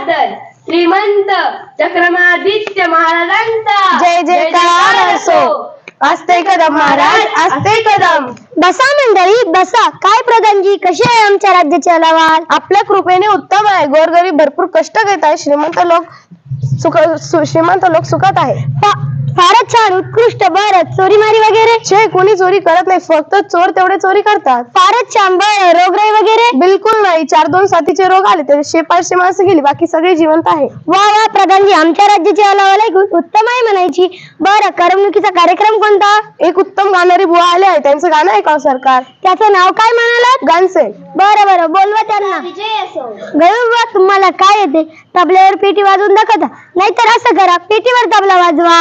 बद्दल श्रीमंत चक्रमादित्य महाराजांचा. जय जयकार असो. असते कदम महाराज असते कदम. बसा मंडळी बसा. काय प्रधानजी कशी आहे आमच्या राज्याची अहवाल? आपल्या कृपेने उत्तम आहे. गोरगरीब भरपूर कष्ट घेत आहे श्रीमंत लोक सुख सु- श्रीमंत लोक सुखात आहे फारच छान उत्कृष्ट बरं चोरी मारी वगैरे? छे कोणी चोरी करत नाही फक्त चोर तेवढे चोरी करतात. फारच छान बरं रोगराई वगैरे? बिलकुल नाही. चार दोन साथीचे रोग आले तरी शे पाचशे माणसं गेली बाकी सगळे जिवंत आहे. वा वा प्रधानजी आमच्या राज्याची ऐकून उत्तम आहे म्हणायची. बरं करमणुकीचा कार्यक्रम कोणता? एक उत्तम गाणारी बुवा आले आहे त्यांचं गाणं ऐकावं सरकार. त्याचं नाव काय म्हणालात गानसे बरं बरं बोलवा त्यांना. विजय असो. गरुबा तुम्हाला काय येते? तबल्यावर पेटी वाजवून दाखवता. नाहीतर असं करा पेटीवर तबला वाजवा.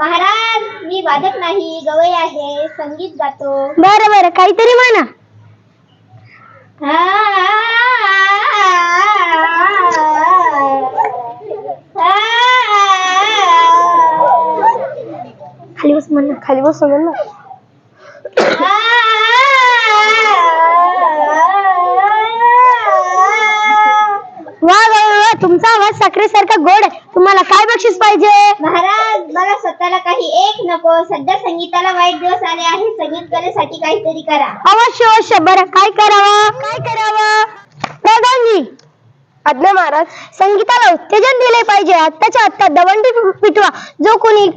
महाराज मी वादक नाही गवई आहे संगीत गातो बरं बरं काहीतरी म्हणा खाली बस म्हणा खाली बस म्हणा ना वा वा वा, वा तुमचा आवाज साखरेसारखा गोड आहे. तुम्हाला काय बक्षीस पाहिजे? महाराज मला स्वतःला काही एक नको. सध्या संगीताला वाईट दिवस आले आहे. संगीत कलेसाठी काहीतरी करा. अवश्य अवश्य. बरं काय करावं? काय करावं? प्रधानजी आज्ञा महाराज. संगीताला उत्तेजन दिले पाहिजे. आत्ताच्या आत्ता दवंडी पिटवा. जो कोणी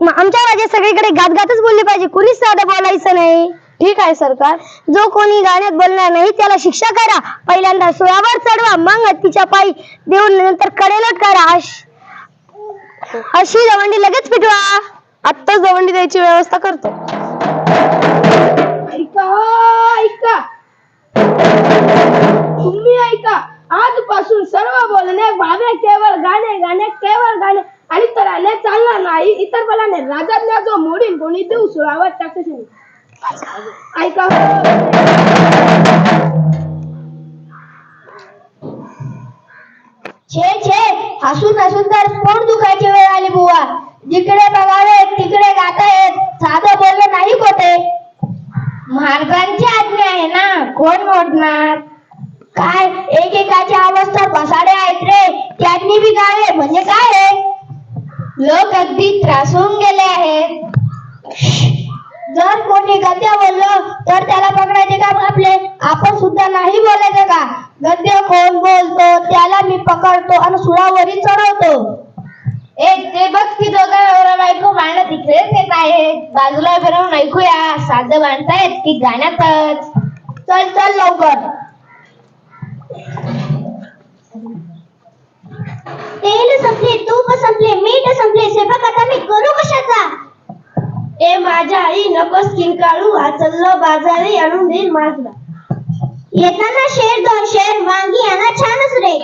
म- आमच्या राजा सगळीकडे गात गातच बोलले पाहिजे. कुणीच साधं बोलायचं नाही. ठीक आहे सरकार. जो कोणी गाण्यात बोलणार नाही त्याला शिक्षा करा. पहिल्यांदा सुळावर चढवा मग हत्तीच्या पायी देऊन नंतर कडेलट करा अशी दवंडी लगेच पिटवा. आत्ताच दवंडी द्यायची व्यवस्था करतो. ऐका ऐका. तुम्ही ऐका. आजपासून सर्व बोलणे भावे केवळ गाणे गाणे केवळ गाणे. आणि तराने चालणार नाही. इतर बलाने राजाज्ञा जो मोडीन कोणी देऊ सुळावर त्याच्याशी. ऐका. छे छे. हसून हसून तर पोट दुखायची वेळ आली बुवा. जिकडे बघावे तिकडे गातायत साधं बोललं नाही कोठे महाराजांची आज्ञा आहे ना. कोण मोडणार? काय? एकेकाची अवस्था बसाडे आहेत रे. त्यांनी बी गावे. म्हणजे काय रे लोक अगदी त्रासून गेले आहेत जर कोणी गद्य बोललं तर त्याला पकडायचे काम आपले आपण सुद्धा नाही बोलायचं का गद्य कोण बोलतो त्याला मी पकडतो आणि सुळावरी चढवतो. ए ते बघ की दोघं नवरा बायको भांडणं तिकडेच येत आहेत बाजूला फिरवून ऐकूया. साधं भांडतायत की गाण्यातच. चल चल लवकर. तेल संपले तूप संपले मीठ संपले. स्वयंपाक आता मी करू कशाचा? ए माझ्या आई नकोस किंकाळू. हा चल्लो बाजारी आणून देईल माझला येताना शेर दोन शेर. वांगी यांना छानच रे.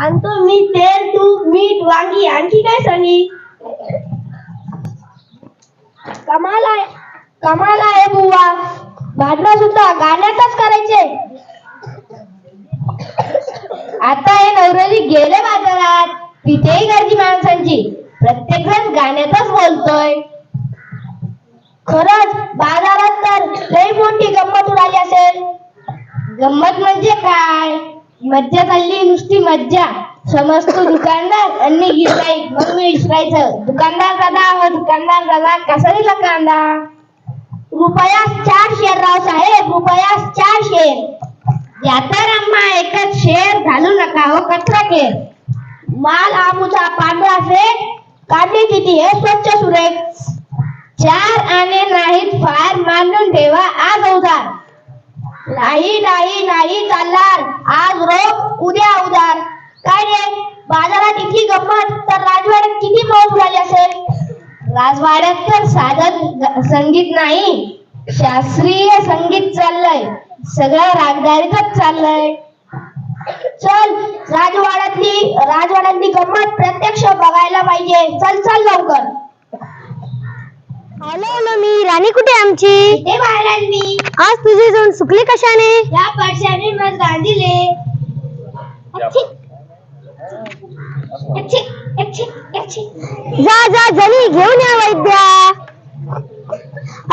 आणतो मी तेल तूप मीठ वांगी आणखी काय सांगी? कमाल आहे कमाल आहे बुवा. भांडणं सुद्धा गाण्यातच करायचे. आता हे नवररी गेले बाजारात. तिथेही गर्दी माणसांची. प्रत्येक जण गाण्यातच बोलतोय. खरंच बाजारात तर लई मोठी गंमत उडाली असेल. गंमत म्हणजे काय? मज्जा चालली नुसती मज्जा. समजतो दुकानदार आणि गिराईक मग मी विचारायचं दुकानदार दादा हो दुकानदार दादा कसा दिला कांदा? रुपयास चार शेर राव साहेब रुपयास चार शेर. यातर अम्मा एकच शेर घालू नका हो कचरा केर माल आमुचा पांढरा फेक काढली किती हे स्वच्छ सुरेख. चार आणे नाहीत फार मांडून ठेवा आज उधार नाही नाही नाही चालणार. आज रोग उद्या उदार. काय रे? बाजारात इतकी गंमत तर राजवाड्यात किती मौज झाली असेल? राजवाड्यात तर साधन संगीत नाही. शास्त्रीय संगीत चाललंय. सगळं रागदारीतच चाललंय. चल राजवाड्यातली राजवाड्यातली गंमत प्रत्यक्ष बघायला पाहिजे. चल चल लवकर. आलो आलो मी. राणी कुठे आमची? आज तुझे जाऊन सुकले कशाने? या पडशाने मग गांधीले अच्छी. अच्छी, अच्छी, अच्छी. जा जा जणी घेऊन या वैद्या.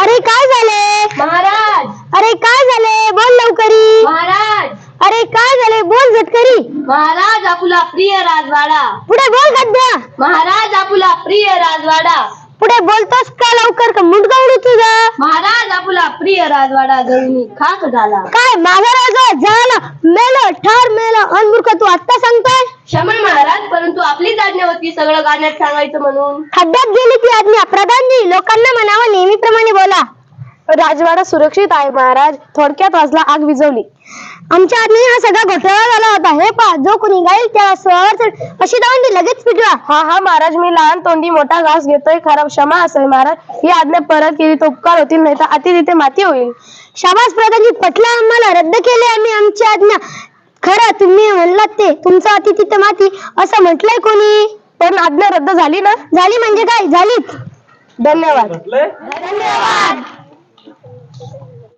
अरे काय झाले? महाराज. अरे काय झाले? बोल लवकरी. महाराज. अरे काय झाले? बोल झटकरी. महाराज आपुला प्रिय राजवाडा. पुढे बोल गद्या. महाराज आपुला प्रिय राजवाडा. पुढे बोलतोस का लवकर? का मुंडका उडू तुझा महाराज आपुला प्रिय राजवाडा जळून खाक झाला. काय माझा राजा झाला? मेलं ठार मेलं. अनमूर्ख तू आत्ता सांगतोय? क्षमा महाराज परंतु आपलीच आज्ञा होती सगळं गाण्यात सांगायचं म्हणून. खड्ड्यात गेली ती आज्ञा. प्रधानजी लोकांना म्हणावं नेहमीप्रमाणे बोला. राजवाडा सुरक्षित आहे महाराज. थोडक्यात वाजला आग विझवली. आमच्या आज्ञेने हा सगळा घोटाळा झाला होता. हे पा जो कोणी गाईल त्याला चढ अशी दावंडी लगेच पिटवा. हा हा महाराज मी लहान तोंडी मोठा घास घेतोय. खराब क्षमा असेल महाराज. ही आज्ञा परत केली तर उपकार होतील नाही तर अति तिथे माती होईल. शाबास प्रधानजी. पटला आम्हाला. रद्द केले आम्ही आमची आज्ञा. खरं तुम्ही म्हणलात ते. तुमचं अति तिथे माती. असं म्हटलंय कोणी? पण आज्ञा रद्द झाली ना? झाली म्हणजे काय? झालीच. धन्यवाद. धन्यवाद.